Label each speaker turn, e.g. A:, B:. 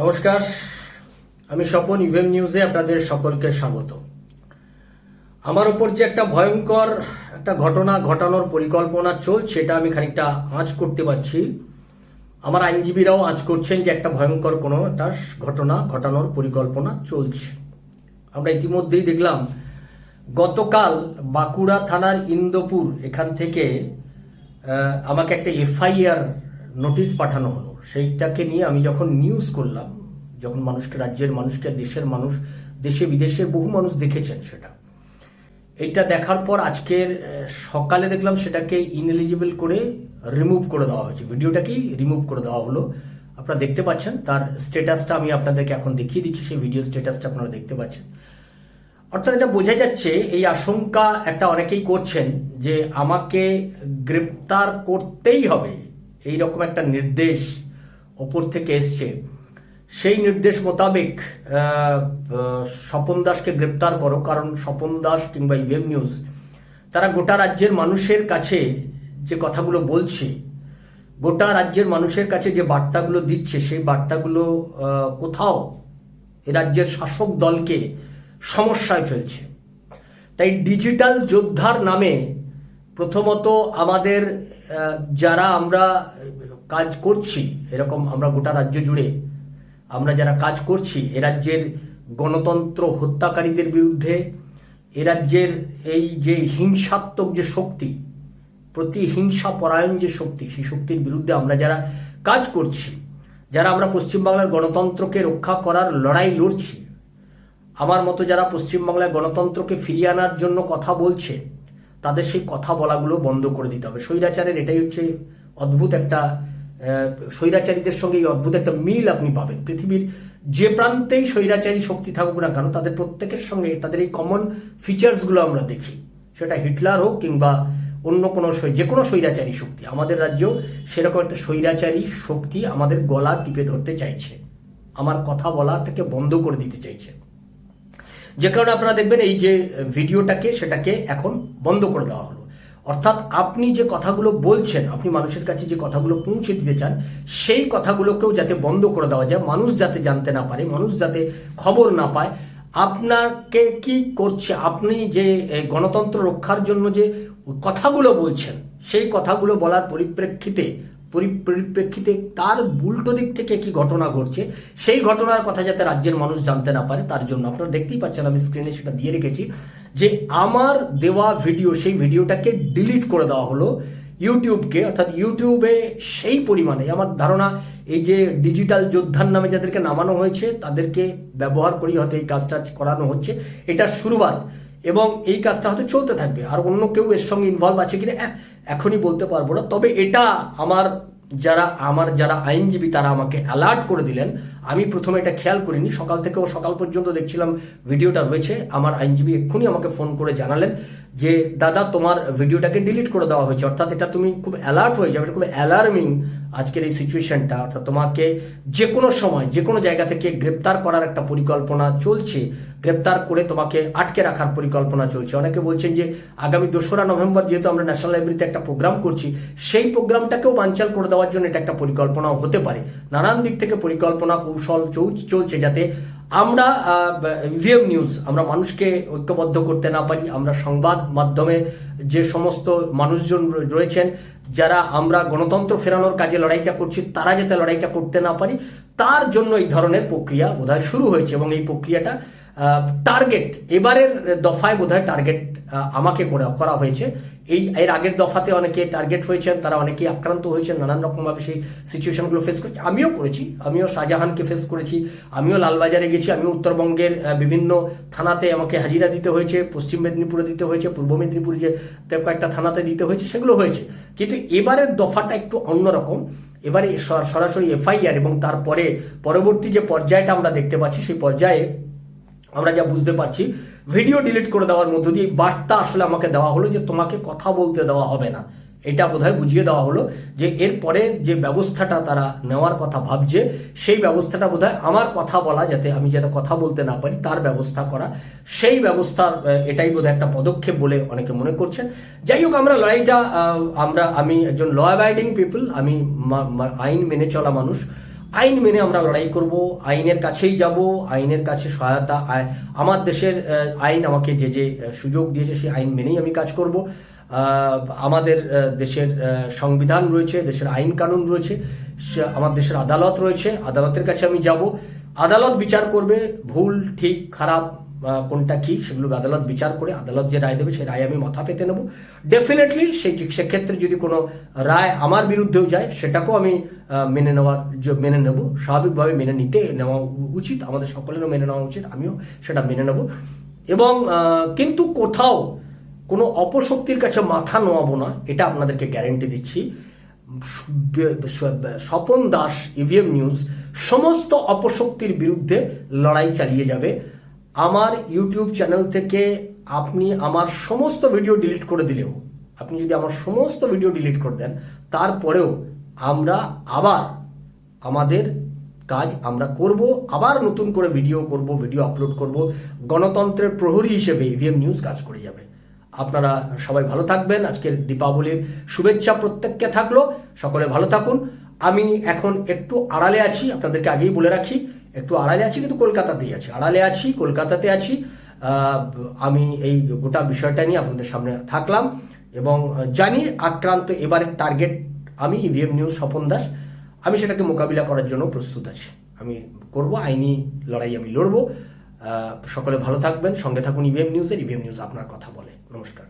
A: নমস্কার, আমি স্বপন ইভেম নিউজে আপনাদের সকলকে স্বাগত। আমার ওপর যে একটা ভয়ঙ্কর একটা ঘটনা ঘটানোর পরিকল্পনা চলছে এটা আমি খানিকটা আঁচ করতে পারছি। আমার আইনজীবীরাও আঁচ করছেন যে একটা ভয়ঙ্কর কোনো একটা ঘটনা ঘটানোর পরিকল্পনা চলছে। আমরা ইতিমধ্যেই দেখলাম, গতকাল বাঁকুড়া থানার ইন্দোপুর এখান থেকে আমাকে একটা এফআইআর নোটিশ পাঠানো হলো। সেইটাকে নিয়ে আমি যখন নিউজ করলাম, যখন মানুষকে, রাজ্যের মানুষকে, দেশের মানুষ, দেশে বিদেশে বহু মানুষ দেখেছেন সেটা। এটা দেখার পর আজকের সকালে দেখলাম সেটাকে ইনএলিজিবল করে রিমুভ করে দেওয়া হয়েছে। ভিডিওটাকেই রিমুভ করে দেওয়া হলো। আপনারা দেখতে পাচ্ছেন, তার স্ট্যাটাসটা আমি আপনাদেরকে এখন দেখিয়ে দিচ্ছি। সেই ভিডিও স্ট্যাটাসটা আপনারা দেখতে পাচ্ছেন। অর্থাৎ এটা বোঝা যাচ্ছে, এই আশঙ্কা একটা অনেকেই করছেন যে আমাকে গ্রেপ্তার করতেই হবে। এই রকম একটা নির্দেশ ওপর থেকে এসছে। সেই নির্দেশ মোতাবেক স্বপন দাসকে গ্রেপ্তার করো। কারণ স্বপন দাস কিংবা ইভিএম নিউজ তারা গোটা রাজ্যের মানুষের কাছে যে কথাগুলো বলছে, গোটা রাজ্যের মানুষের কাছে যে বার্তাগুলো দিচ্ছে, সেই বার্তাগুলো কোথাও এ রাজ্যের শাসক দলকে সমস্যায় ফেলছে। তাই ডিজিটাল যোদ্ধার নামে প্রথমত আমাদের যারা আমরা কাজ করছি, এরকম আমরা গোটা রাজ্য জুড়ে, আমরা যারা কাজ করছি, এ রাজ্যের গণতন্ত্র হত্যাকারীদের বিরুদ্ধে, এ রাজ্যের এই যে হিংসাত্মক যে শক্তি প্রতিহিংসা পরায়ণ যে শক্তি, সেই শক্তির বিরুদ্ধে আমরা যারা কাজ করছি, যারা আমরা পশ্চিমবাংলার গণতন্ত্রকে রক্ষা করার লড়াই লড়ছি, আমার মতো যারা পশ্চিমবাংলায় গণতন্ত্রকে ফিরিয়ে আনার জন্য কথা বলছে তাদের সেই কথা বলাগুলো বন্ধ করে দিতে হবে। স্বৈরাচারের এটাই হচ্ছে অদ্ভুত একটা স্বৈরাচারীদের সঙ্গে এই অদ্ভুত একটা মিল আপনি পাবেন। পৃথিবীর যে প্রান্তেই স্বৈরাচারী শক্তি থাকুক না কেন, তাদের প্রত্যেকের সঙ্গে তাদের এই কমন ফিচার্সগুলো আমরা দেখি। সেটা হিটলার হোক কিংবা অন্য কোনো যে কোনো স্বৈরাচারী শক্তি। আমাদের রাজ্যেও সেরকম একটা স্বৈরাচারী শক্তি আমাদের গলা টিপে ধরতে চাইছে। আমার কথা বলাটাকে বন্ধ করে দিতে চাইছে। যে কারণে আপনারা দেখবেন এই যে ভিডিওটাকে সেটাকে এখন বন্ধ করে দেওয়া হলো। অর্থাৎ আপনি যে কথাগুলো বলছেন, আপনি মানুষের কাছে যে কথাগুলো পৌঁছে দিতে চান, সেই কথাগুলোকেও যাতে বন্ধ করে দেওয়া যায়, মানুষ যাতে জানতে না পারে, মানুষ যাতে খবর না পায়, আপনাকে কি করছে? আপনি যে গণতন্ত্র রক্ষার জন্য যে কথাগুলো বলছেন, সেই কথাগুলো বলার পরিপ্রেক্ষিতে পরি- পরিপ্রেক্ষিতে তার উল্টো দিক থেকে কি ঘটনা ঘটছে, সেই ঘটনার কথা যাতে রাজ্যের মানুষ জানতে না পারে, তার জন্য আপনারা দেখতেই পাচ্ছেন, আমি স্ক্রিনে সেটা দিয়ে রেখেছি, যে আমার দেওয়া ভিডিও সেই ভিডিওটাকে ডিলিট করে দেওয়া হলো ইউটিউবকে, অর্থাৎ ইউটিউবে সেই পরিমাণে, আমার ধারণা এই যে ডিজিটাল যোদ্ধার নামে যাদেরকে নামানো হয়েছে, তাদেরকে ব্যবহার করেই হয়তো এই কাজটা করানো হচ্ছে, এটা শুরুবাত। এবং এই কাজটা হয়তো চলতে থাকবে। আর অন্য কেউ এর সঙ্গে ইনভলভ আছে কিনা এখনই বলতে পারব না। তবে এটা আমার যারা আমার যারা আইনজীবী, তারা আমাকে অ্যালার্ট করে দিলেন। আমি প্রথমে এটা খেয়াল করিনি। সকাল থেকেও সকাল পর্যন্ত দেখছিলাম ভিডিওটা রয়েছে। আমার আইনজীবী এক্ষুনি আমাকে ফোন করে জানালেন যে, দাদা, তোমার ভিডিওটাকে ডিলিট করে দেওয়া হয়েছে। অর্থাৎ এটা তুমি খুব অ্যালার্ট হয়ে যাবে, এটা খুব অ্যালার্মিং আজকের এই সিচুয়েশনটা অর্থাৎ তোমাকে যে কোনো সময় যে কোনো জায়গা থেকে গ্রেপ্তার করার একটা পরিকল্পনা চলছে। গ্রেপ্তার করে তোমাকে আটকে রাখার পরিকল্পনা চলছে। অনেকে বলছেন যে আগামী দোসরা নভেম্বর যেহেতু আমরা ন্যাশনাল লাইব্রেরিতে একটা প্রোগ্রাম করছি, সেই প্রোগ্রামটাকেও বানচাল করে দেওয়ার জন্য এটা একটা পরিকল্পনাও হতে পারে। নানান দিক থেকে পরিকল্পনা, কৌশল চলছে যাতে আমরা ভিএম নিউজ আমরা মানুষকে ঐক্যবদ্ধ করতে না পারি, আমরা সংবাদ মাধ্যমে যে সমস্ত মানুষজন রয়েছেন, যারা আমরা গণতন্ত্র ফেরানোর কাজে লড়াইটা করছি, তারা যাতে লড়াইটা করতে না পারি, তার জন্য এই ধরনের প্রক্রিয়া বোধহয় শুরু হয়েছে এবং এই প্রক্রিয়াটা টার্গেট এবারের দফায় বোধহয় টার্গেট আমাকে করে হয়েছে। এই, এর আগের দফাতে অনেকে টার্গেট হয়েছেন, তারা অনেকেই আক্রান্ত হয়েছেন, নানান রকমভাবে সেই সিচুয়েশনগুলো ফেস করছে। আমিও করেছি, আমিও শাহজাহানকে ফেস করেছি, আমিও লালবাজারে গেছি, আমিও উত্তরবঙ্গের বিভিন্ন থানাতে আমাকে হাজিরা দিতে হয়েছে, পশ্চিম মেদিনীপুরে দিতে হয়েছে, পূর্ব মেদিনীপুরে যে কয়েকটা থানাতে দিতে হয়েছে, সেগুলো হয়েছে। কিন্তু এবারের দফাটা একটু অন্যরকম এবারে সরাসরি এফআইআর এবং তারপরে পরবর্তী যে পর্যায়টা আমরা দেখতে পাচ্ছি, সেই পর্যায়ে আমরা যা বুঝতে পারছি ভিডিও ডিলিট করে দেওয়ার মধ্য দিয়ে বার্তা আসলে আমাকে দেওয়া হলো যে তোমাকে কথা বলতে দেওয়া হবে না। এটা বোধহয় বুঝিয়ে দেওয়া হলো যে এরপরে যে ব্যবস্থাটা তারা নেওয়ার কথা ভাবছে, সেই ব্যবস্থাটা বোধহয় আমার কথা বলা যাতে আমি যাতে কথা বলতে না পারি, তার ব্যবস্থা করা। সেই ব্যবস্থার এটাই বোধহয় একটা পদক্ষেপ বলে অনেকে মনে করছেন। যাই হোক, আমরা লড়াইটা আমরা, আমি একজন ল অ্যাবাইডিং পিপল আমি আইন মেনে চলা মানুষ। আইন মেনে আমরা লড়াই করব, আইনের কাছেই যাব, আইনের কাছে সহায়তা আমার দেশের আইন আমাকে যে যে সুযোগ দিয়েছে সেই আইন মেনেই আমি কাজ করব। আমাদের দেশের সংবিধান রয়েছে, দেশের আইন কানুন রয়েছে আমার দেশের আদালত রয়েছে, আদালতের কাছে আমি যাব। আদালত বিচার করবে, ভুল, ঠিক, খারাপ কোনটা কি সেগুলো আদালত বিচার করে আদালত যে রায় দেবে সেই রায় আমি মাথা পেতে নেব। ডেফিনেটলি সেই সেক্ষেত্রে যদি কোনো রায় আমার বিরুদ্ধেও যায়, সেটাকেও আমি মেনে নেওয়ার মেনে নেব। স্বাভাবিকভাবে মেনে নিতে নেওয়া উচিত, আমাদের সকলেরও মেনে নেওয়া উচিত, আমিও সেটা মেনে নেব। এবং কিন্তু কোথাও কোনো অপশক্তির কাছে মাথা নোয়াবো না, এটা আপনাদেরকে গ্যারেন্টি দিচ্ছি। স্বপন দাস ইভিএম নিউজ সমস্ত অপশক্তির বিরুদ্ধে লড়াই চালিয়ে যাবে। আমার ইউটিউব চ্যানেল থেকে আপনি আমার সমস্ত ভিডিও ডিলিট করে দিলেও, আপনি যদি আমার সমস্ত ভিডিও ডিলিট করে দেন, তারপরেও আমরা আবার আমাদের কাজ আমরা করব, আবার নতুন করে ভিডিও করব ভিডিও আপলোড করব, গণতন্ত্রের প্রহরী হিসেবে ইভিএম নিউজ কাজ করে যাবে। আপনারা সবাই ভালো থাকবেন। আজকের দীপাবলির শুভেচ্ছা প্রত্যেককে থাকল। সকলে ভালো থাকুন। আমি এখন একটু আড়ালে আছি। আপনাদেরকে আগেই বলে রাখি একটু আড়ালে আছি, কিন্তু কলকাতাতেই আছি। আড়ালে আছি, কলকাতাতে আছি। আমি এই গোটা বিষয়টা নিয়ে আপনাদের সামনে থাকলাম এবং জানি আক্রান্ত এবারের টার্গেট আমি ইভিএম নিউজ স্বপন দাস। আমি সেটাকে মোকাবিলা করার জন্য প্রস্তুত আছি। আমি করব, আইনি লড়াই আমি লড়বো। সকলে ভালো থাকবেন। সঙ্গে থাকুন ইভিএম নিউজের ইভিএম নিউজ আপনার কথা বলে। নমস্কার।